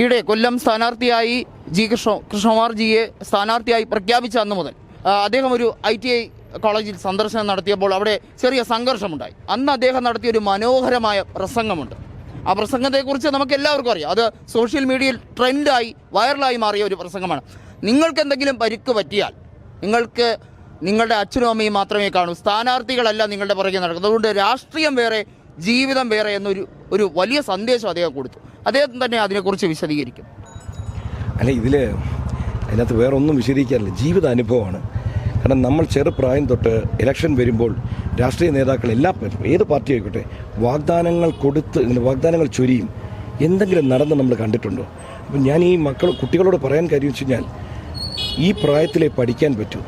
ഈയിടെ കൊല്ലം സ്ഥാനാർത്ഥിയായി ജി കൃഷ്ണ കൃഷ്ണകുമാർ ജിയെ സ്ഥാനാർത്ഥിയായി പ്രഖ്യാപിച്ച അന്ന് മുതൽ അദ്ദേഹം ഒരു ഐ ടി ഐ കോളേജിൽ സന്ദർശനം നടത്തിയപ്പോൾ അവിടെ ചെറിയ സംഘർഷമുണ്ടായി. അന്ന് അദ്ദേഹം നടത്തിയ ഒരു മനോഹരമായ പ്രസംഗമുണ്ട്. ആ പ്രസംഗത്തെക്കുറിച്ച് നമുക്ക് എല്ലാവർക്കും അറിയാം. അത് സോഷ്യൽ മീഡിയയിൽ ട്രെൻഡായി വൈറലായി മാറിയ ഒരു പ്രസംഗമാണ്. നിങ്ങൾക്ക് എന്തെങ്കിലും പരിക്ക് പറ്റിയാൽ നിങ്ങൾക്ക് നിങ്ങളുടെ അച്ഛനും അമ്മയും മാത്രമേ കാണൂ. സ്ഥാനാർത്ഥികളല്ല നിങ്ങളുടെ പുറകെ നടക്കുന്നത്. അതുകൊണ്ട് രാഷ്ട്രീയം വേറെ ജീവിതം വേറെ എന്നൊരു ഒരു വലിയ സന്ദേശം അദ്ദേഹം കൊടുത്തു. അദ്ദേഹം തന്നെ അതിനെക്കുറിച്ച് വിശദീകരിക്കും. അല്ല ഇതിൽ അതിനകത്ത് വേറെ ഒന്നും വിശദീകരിക്കാറില്ല. ജീവിത അനുഭവമാണ്. കാരണം നമ്മൾ ചെറുപ്രായം തൊട്ട് ഇലക്ഷൻ വരുമ്പോൾ രാഷ്ട്രീയ നേതാക്കൾ എല്ലാ ഏത് പാർട്ടി ആയിക്കോട്ടെ വാഗ്ദാനങ്ങൾ കൊടുത്ത് വാഗ്ദാനങ്ങൾ ചൊരിയും. എന്തെങ്കിലും നടന്ന് നമ്മൾ കണ്ടിട്ടുണ്ടോ? അപ്പം ഞാൻ ഈ മക്കൾ കുട്ടികളോട് പറയാൻ കാര്യം വെച്ച് കഴിഞ്ഞാൽ ഈ പ്രായത്തിലേ പഠിക്കാൻ പറ്റൂ.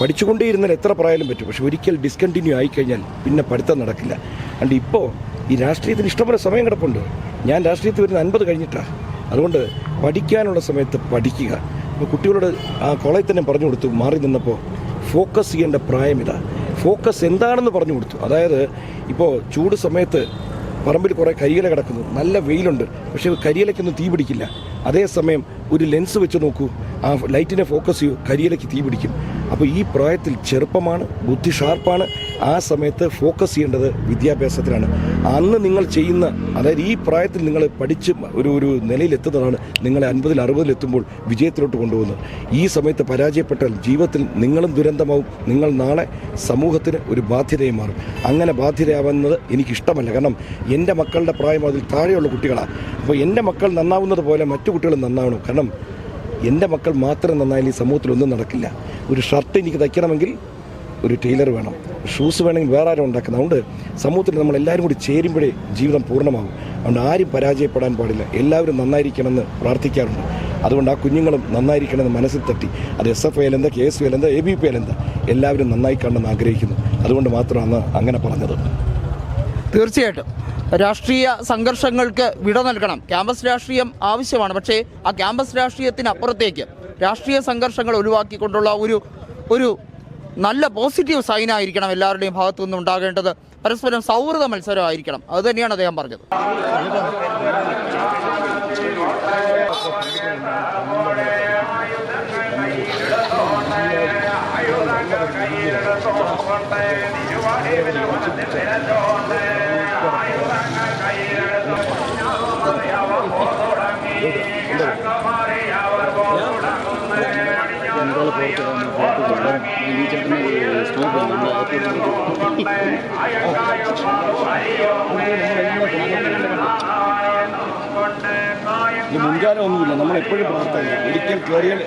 പഠിച്ചുകൊണ്ടേയിരുന്നാൽ എത്ര പ്രായാലും പറ്റും. പക്ഷെ ഒരിക്കൽ ഡിസ്കണ്ടിന്യൂ ആയിക്കഴിഞ്ഞാൽ പിന്നെ പഠിത്തം നടക്കില്ല. അതുകൊണ്ട് ഇപ്പോൾ ഈ രാഷ്ട്രീയത്തിന് ഇഷ്ടംപോലെ സമയം കിടപ്പുണ്ട്. ഞാൻ രാഷ്ട്രീയത്തിൽ വരുന്ന അൻപത് കഴിഞ്ഞിട്ടാണ് അതുകൊണ്ട് പഠിക്കാനുള്ള സമയത്ത് പഠിക്കുക. ഇപ്പോൾ കുട്ടികളോട് ആ കോളേജ് തന്നെ പറഞ്ഞു കൊടുത്തു മാറി നിന്നപ്പോൾ ഫോക്കസ് ചെയ്യേണ്ട പ്രായം ഫോക്കസ് എന്താണെന്ന് പറഞ്ഞു കൊടുത്തു. അതായത് ഇപ്പോൾ ചൂട് സമയത്ത് പറമ്പിൽ കുറേ കരിയില കിടക്കുന്നു. നല്ല വെയിലുണ്ട്. പക്ഷേ കരിയിലയ്ക്കൊന്നും തീ പിടിക്കില്ല. അതേസമയം ഒരു ലെൻസ് വെച്ച് നോക്കൂ. ആ ലൈറ്റിനെ ഫോക്കസ് ചെയ്യൂ. കരിയിലയ്ക്ക് തീ പിടിക്കും. അപ്പോൾ ഈ പ്രായത്തിൽ ചെറുപ്പമാണ് ബുദ്ധി ഷാർപ്പാണ് ആ സമയത്ത് ഫോക്കസ് ചെയ്യേണ്ടത് വിദ്യാഭ്യാസത്തിലാണ്. അന്ന് നിങ്ങൾ ചെയ്യുന്ന അതായത് ഈ പ്രായത്തിൽ നിങ്ങൾ പഠിച്ച് ഒരു ഒരു നിലയിലെത്തുന്നതാണ് നിങ്ങളെ അൻപതിൽ അറുപതിലെത്തുമ്പോൾ വിജയത്തിലോട്ട് കൊണ്ടുപോകുന്നത്. ഈ സമയത്ത് പരാജയപ്പെട്ടാൽ ജീവിതത്തിൽ നിങ്ങളും ദുരന്തമാവും. നിങ്ങൾ നാളെ സമൂഹത്തിന് ഒരു ബാധ്യതയും മാറും. അങ്ങനെ ബാധ്യതയാവുന്നത് എനിക്കിഷ്ടമല്ല. കാരണം എന്റെ മക്കളുടെ പ്രായം അതിൽ താഴെയുള്ള കുട്ടികളാണ് അപ്പോൾ എന്റെ മക്കൾ നന്നാവുന്നത് പോലെ മറ്റു കുട്ടികളും നന്നാവണം. കാരണം എന്റെ മക്കൾ മാത്രം നന്നായാലും ഈ സമൂഹത്തിൽ ഒന്നും നടക്കില്ല. ഒരു ഷർട്ട് എനിക്ക് തയ്ക്കണമെങ്കിൽ ഒരു ടൈലർ വേണം. ഷൂസ് വേണമെങ്കിൽ വേറെ ആരും ഉണ്ടാക്കുന്നത്. അതുകൊണ്ട് സമൂഹത്തിൽ നമ്മൾ എല്ലാവരും കൂടി ചേരുമ്പോഴേ ജീവിതം പൂർണമാകും അതുകൊണ്ട് ആരും പരാജയപ്പെടാൻ പാടില്ല. എല്ലാവരും നന്നായിരിക്കണമെന്ന് പ്രാർത്ഥിക്കാറുണ്ട്. അതുകൊണ്ട് ആ കുഞ്ഞുങ്ങളും നന്നായിരിക്കണമെന്ന് മനസ്സിൽ തട്ടി. അത് എസ് എഫ് ഐ എന്താ കെ എസ് യു എന്താ എ ബി പി എന്താ? എല്ലാവരും നന്നായി കാണണമെന്ന് ആഗ്രഹിക്കുന്നു. അതുകൊണ്ട് മാത്രമാണ് അങ്ങനെ പറഞ്ഞത്. തീർച്ചയായിട്ടും. രാഷ്ട്രീയ സംഘർഷങ്ങൾക്ക് വിട നൽകണം. ക്യാമ്പസ് രാഷ്ട്രീയം ആവശ്യമാണ്. പക്ഷേ ആ ക്യാമ്പസ് രാഷ്ട്രീയത്തിനപ്പുറത്തേക്ക് രാഷ്ട്രീയ സംഘർഷങ്ങൾ ഒഴിവാക്കിക്കൊണ്ടുള്ള ഒരു ഒരു നല്ല പോസിറ്റീവ് സൈൻ ആയിരിക്കണം എല്ലാവരുടെയും ഭാഗത്തു നിന്നും ഉണ്ടാകേണ്ടത് പരസ്പരം സൗഹൃദ മത്സരമായിരിക്കണം അത് തന്നെയാണ് അദ്ദേഹം പറഞ്ഞത് മുൻകാലം ഒന്നുമില്ല. നമ്മൾ എപ്പോഴും പ്രാർത്ഥന ഒരിക്കൽ കയറിയാൽ